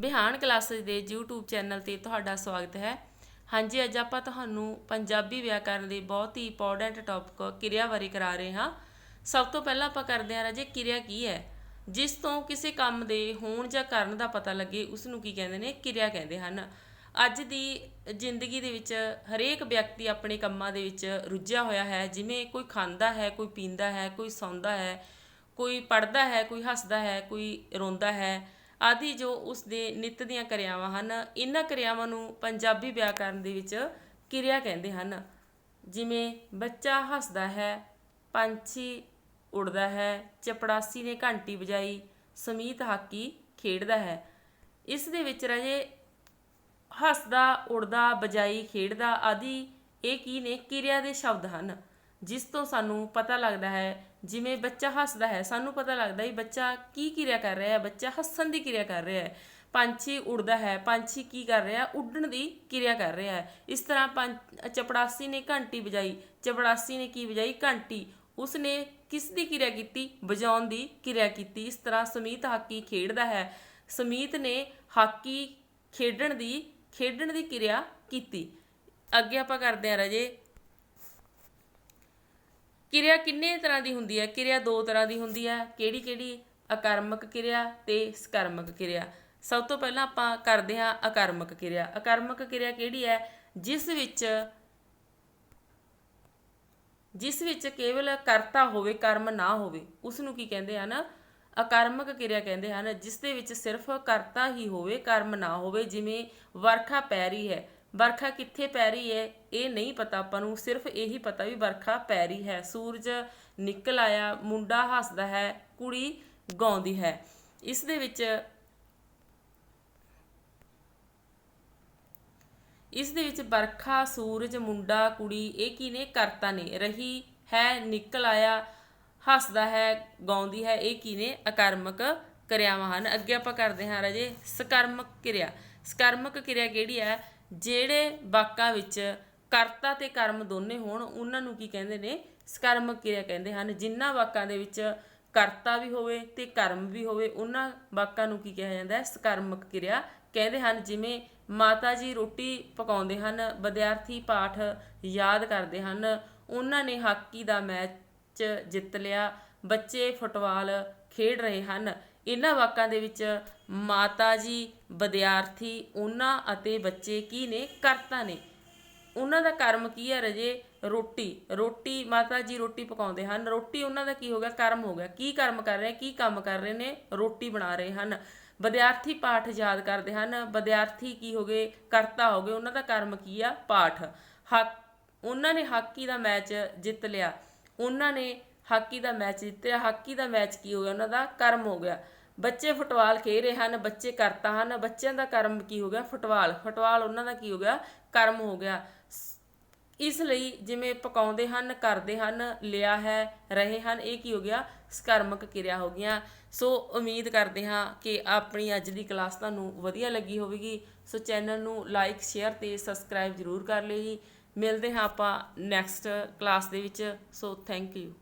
ਬਿਹਾਨ classes ਦੇ YouTube channel ਤੇ ਤੁਹਾਡਾ ਸਵਾਗਤ ਹੈ। ਹਾਂਜੀ, ਅੱਜ ਆਪਾਂ ਤੁਹਾਨੂੰ ਪੰਜਾਬੀ ਵਿਆਕਰਨ ਦੇ ਬਹੁਤ ਹੀ ਇੰਪੋਰਟੈਂਟ ਟੌਪਿਕ ਕਿਰਿਆ ਬਾਰੇ ਕਰਾ ਰਹੇ ਹਾਂ। ਸਭ ਤੋਂ ਪਹਿਲਾਂ ਆਪਾਂ ਕਰਦੇ ਹਾਂ ਰਾਜੇ, ਕਿਰਿਆ ਕੀ ਹੈ? ਜਿਸ ਤੋਂ ਕਿਸੇ ਕੰਮ ਦੇ ਹੋਣ ਜਾਂ ਕਰਨ ਦਾ ਪਤਾ ਲੱਗੇ ਉਸ ਨੂੰ ਕੀ ਕਹਿੰਦੇ ਨੇ? ਕਿਰਿਆ ਕਹਿੰਦੇ ਹਨ। ਅੱਜ ਦੀ ਜ਼ਿੰਦਗੀ ਦੇ ਵਿੱਚ ਹਰੇਕ ਵਿਅਕਤੀ ਆਪਣੇ ਕੰਮਾਂ ਦੇ ਵਿੱਚ ਰੁੱਝਿਆ ਹੋਇਆ ਹੈ। ਜਿਵੇਂ ਕੋਈ ਖਾਂਦਾ ਹੈ, ਕੋਈ ਪੀਂਦਾ ਹੈ, ਕੋਈ ਸੌਂਦਾ ਹੈ, ਕੋਈ ਪੜਦਾ ਹੈ, ਕੋਈ ਹੱਸਦਾ ਹੈ, ਕੋਈ ਰੋਂਦਾ ਹੈ। ਆਦਿ ਜੋ ਉਸ ਦੇ ਨਿੱਤ ਦੀਆਂ ਕਿਰਿਆਵਾਂ ਹਨ, ਇਹਨਾਂ ਕਿਰਿਆਵਾਂ ਨੂੰ ਪੰਜਾਬੀ ਵਿਆਕਰਨ ਦੇ ਵਿੱਚ ਕਿਰਿਆ ਕਹਿੰਦੇ ਹਨ। ਜਿਵੇਂ ਬੱਚਾ ਹੱਸਦਾ ਹੈ, ਪੰਛੀ ਉੜਦਾ ਹੈ, ਚਪੜਾਸੀ ਨੇ ਘੰਟੀ ਵਜਾਈ, ਸਮੀਤ ਹਾਕੀ ਖੇਡਦਾ ਹੈ। ਇਸ ਦੇ ਵਿੱਚ ਰਾਜੇ ਹੱਸਦਾ, ਉੜਦਾ ਬਜਾਈ ਖੇਡਦਾ ਆਦਿ ਇਹ ਕੀ ਨੇ? ਕਿਰਿਆ ਦੇ ਸ਼ਬਦ ਹਨ, ਜਿਸ ਤੋਂ ਸਾਨੂੰ ਪਤਾ ਲੱਗਦਾ ਹੈ ਜਿਵੇਂ ਬੱਚਾ ਹੱਸਦਾ ਹੈ, ਸਾਨੂੰ ਪਤਾ ਲੱਗਦਾ ਹੈ ਬੱਚਾ ਕੀ ਕਿਰਿਆ ਕਰ ਰਿਹਾ ਹੈ, ਬੱਚਾ ਹੱਸਣ ਦੀ ਕਿਰਿਆ ਕਰ ਰਿਹਾ ਹੈ। ਪੰਛੀ ਉੜਦਾ ਹੈ, ਪੰਛੀ ਕੀ ਕਰ ਰਿਹਾ ਉੱਡਣ ਦੀ ਕਿਰਿਆ ਕਰ ਰਿਹਾ ਹੈ। ਇਸ ਤਰ੍ਹਾਂ ਪੰਛ- ਚਪੜਾਸੀ ਨੇ ਘੰਟੀ ਵਜਾਈ। ਚਪੜਾਸੀ ਨੇ ਕੀ ਵਜਾਈ? ਘੰਟੀ। ਉਸਨੇ ਕਿਸ ਦੀ ਕਿਰਿਆ ਕੀਤੀ? ਵਜਾਉਣ ਦੀ ਕਿਰਿਆ ਕੀਤੀ। ਇਸ ਤਰ੍ਹਾਂ ਸਮੀਤ ਹਾਕੀ ਖੇਡਦਾ ਹੈ। ਸਮੀਤ ਨੇ ਹਾਕੀ ਖੇਡਣ ਦੀ ਖੇਡਣ ਦੀ ਕਿਰਿਆ ਕੀਤੀ। ਅੱਗੇ ਆਪਾਂ ਕਰਦੇ ਹਾਂ ਰਾਜੇ। ਕਿਰਿਆ ਕਿੰਨੇ ਤਰ੍ਹਾਂ ਦੀ ਹੁੰਦੀ ਹੈ? ਕਿਰਿਆ ਦੋ ਤਰ੍ਹਾਂ ਦੀ ਹੁੰਦੀ ਹੈ। ਕਿਹੜੀ ਕਿਹੜੀ? ਅਕਰਮਕ ਕਿਰਿਆ ਤੇ ਸਕਰਮਕ ਕਿਰਿਆ। ਸਭ ਤੋਂ ਪਹਿਲਾਂ ਆਪਾਂ ਕਰਦੇ ਹਾਂ ਅਕਰਮਕ ਕਿਰਿਆ। ਅਕਰਮਕ ਕਿਰਿਆ ਕਿਹੜੀ ਹੈ? ਜਿਸ ਵਿੱਚ ਜਿਸ ਵਿੱਚ ਕੇਵਲ ਕਰਤਾ ਹੋਵੇ, ਕਰਮ ਨਾ ਹੋਵੇ ਉਸ ਨੂੰ ਕੀ ਕਹਿੰਦੇ ਹਨ? ਅਕਰਮਕ ਕਿਰਿਆ ਕਹਿੰਦੇ ਹਨ, ਜਿਸ ਦੇ ਵਿੱਚ ਸਿਰਫ ਕਰਤਾ ਹੀ ਹੋਵੇ, ਕਰਮ ਨਾ ਹੋਵੇ, ਜਿਵੇਂ ਵਰਖਾ ਪੈ ਰਹੀ ਹੈ। ਵਰਖਾ ਕਿੱਥੇ ਪੈ ਰਹੀ ਹੈ ਇਹ ਨਹੀਂ ਪਤਾ। ਆਪਾਂ ਨੂੰ ਸਿਰਫ ਇਹੀ ਪਤਾ ਵੀ ਵਰਖਾ ਪੈ ਰਹੀ ਹੈ। ਸੂਰਜ ਨਿਕਲ ਆਇਆ, ਮੁੰਡਾ ਹੱਸਦਾ ਹੈ, ਕੁੜੀ ਗਾਉਂਦੀ ਹੈ। ਇਸ ਦੇ ਵਿੱਚ ਇਸ ਦੇ ਵਿੱਚ ਵਰਖਾ, ਸੂਰਜ, ਮੁੰਡਾ, ਕੁੜੀ, ਇਹ ਕੀ ਨੇ ਕਰਤਾ ਨੇ? ਰਹੀ ਹੈ, ਨਿਕਲ ਆਇਆ, ਹੱਸਦਾ ਹੈ, ਗਾਉਂਦੀ ਹੈ, ਇਹ ਕੀ ਨੇ ਅਕਰਮਕ ਕਿਰਿਆਵਾਂ ਹਨ। ਅੱਗੇ ਆਪਾਂ ਕਰਦੇ ਹਾਂ ਰਾਜੇ, ਸਕਰਮਕ ਕਿਰਿਆ। ਸਕਰਮਕ ਕਿਰਿਆ ਕਿਹੜੀ ਹੈ? ਜਿਹੜੇ ਵਾਕਾਂ ਵਿੱਚ ਕਰਤਾ ਤੇ ਕਰਮ ਦੋਨੇ ਹੋਣ, ਉਹਨਾਂ ਨੂੰ ਕੀ ਕਹਿੰਦੇ ਨੇ? ਸਕਰਮਕ ਕਿਰਿਆ ਕਹਿੰਦੇ ਹਨ। ਜਿਨ੍ਹਾਂ ਵਾਕਾਂ ਦੇ ਵਿੱਚ ਕਰਤਾ ਵੀ ਹੋਵੇ ਤੇ ਕਰਮ ਵੀ ਹੋਵੇ, ਉਹਨਾਂ ਵਾਕਾਂ ਨੂੰ ਕੀ ਕਿਹਾ ਜਾਂਦਾ ਹੈ? ਸਕਰਮਕ ਕਿਰਿਆ ਕਹਿੰਦੇ ਹਨ। ਜਿਵੇਂ ਮਾਤਾ ਜੀ ਰੋਟੀ ਪਕਾਉਂਦੇ ਹਨ, ਵਿਦਿਆਰਥੀ ਪਾਠ ਯਾਦ ਕਰਦੇ ਹਨ, ਉਹਨਾਂ ਨੇ ਹਾਕੀ ਦਾ ਮੈਚ ਜਿੱਤ ਲਿਆ, ਬੱਚੇ ਫੁੱਟਬਾਲ ਖੇਡ ਰਹੇ ਹਨ। ਇਹਨਾਂ ਵਾਕਾਂ ਦੇ ਵਿੱਚ ਮਾਤਾ ਜੀ, ਵਿਦਿਆਰਥੀ, ਉਹਨਾਂ ਅਤੇ ਬੱਚੇ ਕੀ ਨੇ? ਕਰਤਾ ਨੇ। ਉਹਨਾਂ ਦਾ ਕਰਮ ਕੀ ਹੈ ਰਜੇ? ਰੋਟੀ। ਰੋਟੀ, ਮਾਤਾ ਜੀ ਰੋਟੀ ਪਕਾਉਂਦੇ ਹਨ। ਰੋਟੀ ਉਹਨਾਂ ਦਾ ਕੀ ਹੋ ਗਿਆ? ਕਰਮ ਹੋ ਗਿਆ। ਕੀ ਕਰਮ ਕਰ ਰਹੇ? ਕੀ ਕੰਮ ਕਰ ਰਹੇ ਨੇ? ਰੋਟੀ ਬਣਾ ਰਹੇ ਹਨ। ਵਿਦਿਆਰਥੀ ਪਾਠ ਯਾਦ ਕਰਦੇ ਹਨ। ਵਿਦਿਆਰਥੀ ਕੀ ਹੋ ਗਏ? ਕਰਤਾ ਹੋ ਗਏ। ਉਹਨਾਂ ਦਾ ਕਰਮ ਕੀ ਆ? ਪਾਠ। ਹੱਕ ਉਹਨਾਂ ਨੇ ਹਾਕੀ ਦਾ ਮੈਚ ਜਿੱਤ ਲਿਆ। ਉਹਨਾਂ ਨੇ ਹਾਕੀ ਦਾ ਮੈਚ ਜਿੱਤਿਆ ਹਾਕੀ ਦਾ ਮੈਚ ਕੀ ਹੋ ਗਿਆ? ਉਹਨਾਂ ਦਾ ਕਰਮ ਹੋ ਗਿਆ। ਬੱਚੇ ਫੁੱਟਬਾਲ ਖੇਡ ਰਹੇ ਹਨ, ਬੱਚੇ ਕਰਤਾ ਹਨ, ਬੱਚਿਆਂ ਦਾ ਕਰਮ ਕੀ ਹੋ ਗਿਆ? ਫੁੱਟਬਾਲ। ਫੁੱਟਬਾਲ ਉਹਨਾਂ ਦਾ ਕੀ ਹੋ ਗਿਆ? ਕਰਮ ਹੋ ਗਿਆ। ਇਸ ਲਈ ਜਿਵੇਂ ਪਕਾਉਂਦੇ ਹਨ, ਕਰਦੇ ਹਨ, ਲਿਆ ਹੈ, ਰਹੇ ਹਨ, ਇਹ ਕੀ ਹੋ ਗਿਆ? ਸਕਰਮਕ ਕਿਰਿਆ ਹੋ ਗਈਆਂ। ਸੋ ਉਮੀਦ ਕਰਦੇ ਹਾਂ ਕਿ ਆਪਣੀ ਅੱਜ ਦੀ ਕਲਾਸ ਤੁਹਾਨੂੰ ਵਧੀਆ ਲੱਗੀ ਹੋਵੇਗੀ। ਸੋ ਚੈਨਲ ਨੂੰ ਲਾਈਕ, ਸ਼ੇਅਰ ਤੇ ਸਬਸਕ੍ਰਾਈਬ ਜ਼ਰੂਰ ਕਰ ਲਿਓ ਜੀ। ਮਿਲਦੇ ਹਾਂ ਆਪਾਂ ਨੈਕਸਟ ਕਲਾਸ ਦੇ ਵਿੱਚ। So thank you.